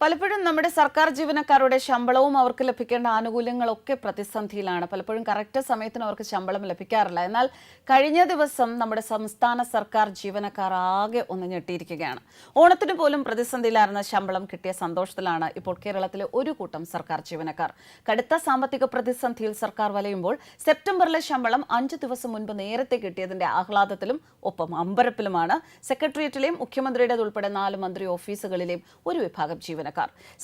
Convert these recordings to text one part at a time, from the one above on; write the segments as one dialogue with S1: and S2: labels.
S1: പലപ്പോഴും നമ്മുടെ സർക്കാർ ജീവനക്കാരുടെ ശമ്പളവും അവർക്ക് ലഭിക്കേണ്ട ആനുകൂല്യങ്ങളൊക്കെ പ്രതിസന്ധിയിലാണ്. പലപ്പോഴും കറക്റ്റ് സമയത്തിന് അവർക്ക് ശമ്പളം ലഭിക്കാറില്ല. എന്നാൽ കഴിഞ്ഞ ദിവസം നമ്മുടെ സംസ്ഥാന സർക്കാർ ജീവനക്കാർ ആകെ ഒന്ന് ഞെട്ടിയിരിക്കുകയാണ്. ഓണത്തിന് പോലും പ്രതിസന്ധിയിലായിരുന്ന ശമ്പളം കിട്ടിയ സന്തോഷത്തിലാണ് ഇപ്പോൾ കേരളത്തിലെ ഒരു കൂട്ടം സർക്കാർ ജീവനക്കാർ. കടുത്ത സാമ്പത്തിക പ്രതിസന്ധിയിൽ സർക്കാർ വലയുമ്പോൾ സെപ്റ്റംബറിലെ ശമ്പളം അഞ്ച് ദിവസം മുൻപ് നേരത്തെ കിട്ടിയതിന്റെ ആഹ്ലാദത്തിലും ഒപ്പം അമ്പരപ്പിലുമാണ്. സെക്രട്ടേറിയറ്റിലെയും മുഖ്യമന്ത്രിയുടേതുൾപ്പെടെ നാല് മന്ത്രി ഓഫീസുകളിലെയും ഒരു വിഭാഗം ജീവനക്കാർ.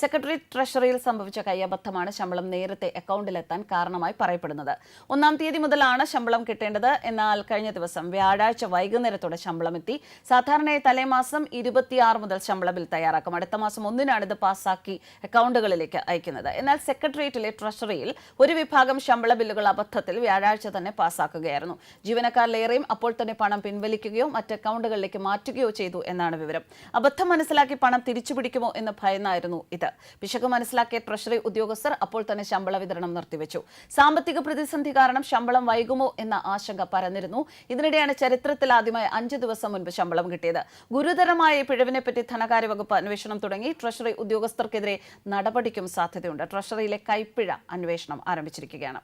S1: സെക്രട്ടറി ട്രഷറിയിൽ സംഭവിച്ച കയ്യബദ്ധമാണ് ശമ്പളം നേരത്തെ അക്കൗണ്ടിലെത്താൻ കാരണമായി പറയപ്പെടുന്നത്. ഒന്നാം തീയതി മുതലാണ് ശമ്പളം കിട്ടേണ്ടത്. എന്നാൽ കഴിഞ്ഞ ദിവസം വ്യാഴാഴ്ച വൈകുന്നേരത്തോടെ ശമ്പളം എത്തി സാധാരണയായി തലേമാസം ഇരുപത്തിയാറ് മുതൽ ശമ്പള ബിൽ തയ്യാറാക്കും. അടുത്ത മാസം ഒന്നിനാണ് ഇത് പാസാക്കി അക്കൗണ്ടുകളിലേക്ക് അയക്കുന്നത്. എന്നാൽ സെക്രട്ടേറിയറ്റിലെ ട്രഷറിയിൽ ഒരു വിഭാഗം ശമ്പള ബില്ലുകൾ അബദ്ധത്തിൽ വ്യാഴാഴ്ച തന്നെ പാസാക്കുകയായിരുന്നു ജീവനക്കാരിലേറെയും അപ്പോൾ തന്നെ പണം പിൻവലിക്കുകയോ മറ്റ് അക്കൗണ്ടുകളിലേക്ക് മാറ്റുകയോ ചെയ്തു എന്നാണ് വിവരം. അബദ്ധം മനസ്സിലാക്കി പണം തിരിച്ചുപിടിക്കുമോ എന്ന് ഭയന്നായിരുന്നു ഇത്. പിശക് മനസ്സിലാക്കിയ ട്രഷറി ഉദ്യോഗസ്ഥർ അപ്പോൾ തന്നെ ശമ്പള വിതരണം നിർത്തിവെച്ചു. സാമ്പത്തിക പ്രതിസന്ധി കാരണം ശമ്പളം വൈകുമോ എന്ന ആശങ്ക പരന്നിരുന്നു. ഇതിനിടെയാണ് ചരിത്രത്തിൽ ആദ്യമായി അഞ്ച് ദിവസം മുൻപ് ശമ്പളം കിട്ടിയത്. ഗുരുതരമായ പിഴവിനെപ്പറ്റി ധനകാര്യ വകുപ്പ് അന്വേഷണം തുടങ്ങി. ട്രഷറി ഉദ്യോഗസ്ഥർക്കെതിരെ നടപടിക്കും സാധ്യതയുണ്ട്. ട്രഷറിയിലെ കൈപ്പിഴ അന്വേഷണം ആരംഭിച്ചിരിക്കുകയാണ്.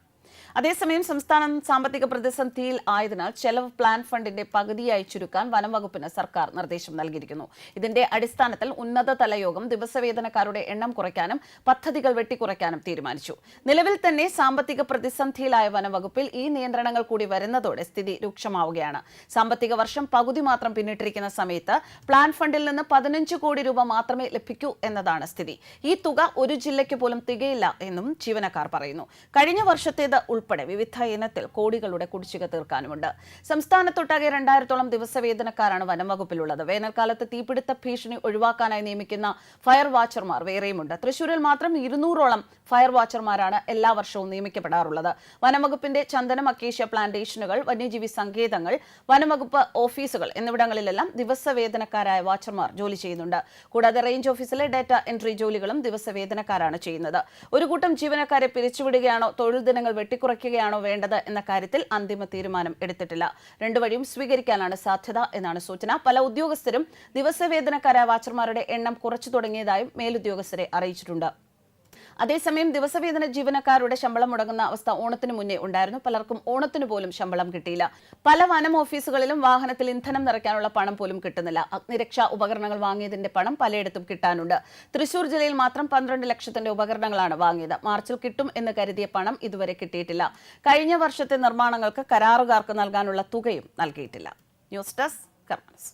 S1: അതേസമയം സംസ്ഥാനം സാമ്പത്തിക പ്രതിസന്ധിയിൽ ആയതിനാൽ ചെലവ് പ്ലാൻ ഫണ്ടിന്റെ പകുതിയായി ചുരുക്കാൻ വനം വകുപ്പിന് സർക്കാർ നിർദ്ദേശം നൽകിയിരിക്കുന്നു. ഇതിന്റെ അടിസ്ഥാനത്തിൽ ഉന്നതതല യോഗം ദിവസവേതനക്കാരുടെ എണ്ണം കുറയ്ക്കാനും പദ്ധതികൾ വെട്ടിക്കുറയ്ക്കാനും തീരുമാനിച്ചു. നിലവിൽ തന്നെ സാമ്പത്തിക പ്രതിസന്ധിയിലായ വനം വകുപ്പിൽ ഈ നിയന്ത്രണങ്ങൾ കൂടി വരുന്നതോടെ സ്ഥിതി രൂക്ഷമാവുകയാണ്. സാമ്പത്തിക വർഷം പകുതി മാത്രം പിന്നിട്ടിരിക്കുന്ന സമയത്ത് പ്ലാൻ ഫണ്ടിൽ നിന്ന് പതിനഞ്ച് കോടി രൂപ മാത്രമേ ലഭിക്കൂ എന്നതാണ് സ്ഥിതി. ഈ തുക ഒരു ജില്ലയ്ക്ക് പോലും തികയില്ല എന്നും ജീവനക്കാർ പറയുന്നു. കഴിഞ്ഞ വർഷത്തേത് ഉൾപ്പെടെ വിവിധ ഇനത്തിൽ കോടികളുടെ കുടിശ്ശിക തീർക്കാനുമുണ്ട്. സംസ്ഥാനത്തൊട്ടാകെ രണ്ടായിരത്തോളം ദിവസവേതനക്കാരാണ് വനം വകുപ്പിലുള്ളത് വേനൽക്കാലത്ത് തീപിടുത്ത ഭീഷണി ഒഴിവാക്കാനായി നിയമിക്കുന്ന ഫയർ വാച്ചർമാർ വേറെയുമുണ്ട്. തൃശൂരിൽ മാത്രം ഇരുന്നൂറോളം ഫയർ വാച്ചർമാരാണ് എല്ലാ വർഷവും നിയമിക്കപ്പെടാറുള്ളത്. വനംവകുപ്പിന്റെ ചന്ദനം അക്കേഷ്യ പ്ലാന്റേഷനുകൾ വന്യജീവി സങ്കേതങ്ങൾ വനംവകുപ്പ് ഓഫീസുകൾ എന്നിവിടങ്ങളിലെല്ലാം ദിവസവേതനക്കാരായ വാച്ചർമാർ ജോലി ചെയ്യുന്നുണ്ട്. കൂടാതെ റേഞ്ച് ഓഫീസിലെ ഡാറ്റ എൻട്രി ജോലികളും ദിവസവേതനക്കാരാണ് ചെയ്യുന്നത്. ഒരു കൂട്ടം ജീവനക്കാരെ പിരിച്ചുവിടുകയാണോ തൊഴിൽ ദിനങ്ങൾ വെട്ടിക്കുറയ്ക്കുകയാണോ വേണ്ടത് എന്ന കാര്യത്തിൽ അന്തിമ തീരുമാനം എടുത്തിട്ടില്ല. രണ്ടു വഴിയും സ്വീകരിക്കാനാണ് സാധ്യത എന്നാണ് സൂചന. പല ഉദ്യോഗസ്ഥരും ദിവസവേതനക്കാരായ വാച്ചർമാരുടെ എണ്ണം കുറച്ചു തുടങ്ങിയതായും മേലുദ്യോഗസ്ഥരെ അറിയിച്ചിട്ടുണ്ട്. അതേസമയം ദിവസവേതന ജീവനക്കാരുടെ ശമ്പളം മുടങ്ങുന്ന അവസ്ഥ ഓണത്തിന് മുന്നേ ഉണ്ടായിരുന്നു. പലർക്കും ഓണത്തിന് പോലും ശമ്പളം കിട്ടിയില്ല. പല വനം ഓഫീസുകളിലും വാഹനത്തിൽ ഇന്ധനം നിറയ്ക്കാനുള്ള പണം പോലും കിട്ടുന്നില്ല. അഗ്നിരക്ഷാ ഉപകരണങ്ങൾ വാങ്ങിയതിന്റെ പണം പലയിടത്തും കിട്ടാനുണ്ട്. തൃശൂർ ജില്ലയിൽ മാത്രം പന്ത്രണ്ട് ലക്ഷത്തിന്റെ ഉപകരണങ്ങളാണ് വാങ്ങിയത്. മാർച്ചിൽ കിട്ടും എന്ന് കരുതിയ പണം ഇതുവരെ കിട്ടിയിട്ടില്ല. കഴിഞ്ഞ വർഷത്തെ നിർമ്മാണങ്ങൾക്ക് കരാറുകാർക്ക് നൽകാനുള്ള തുകയും നൽകിയിട്ടില്ല. News desk കർമ്മസ്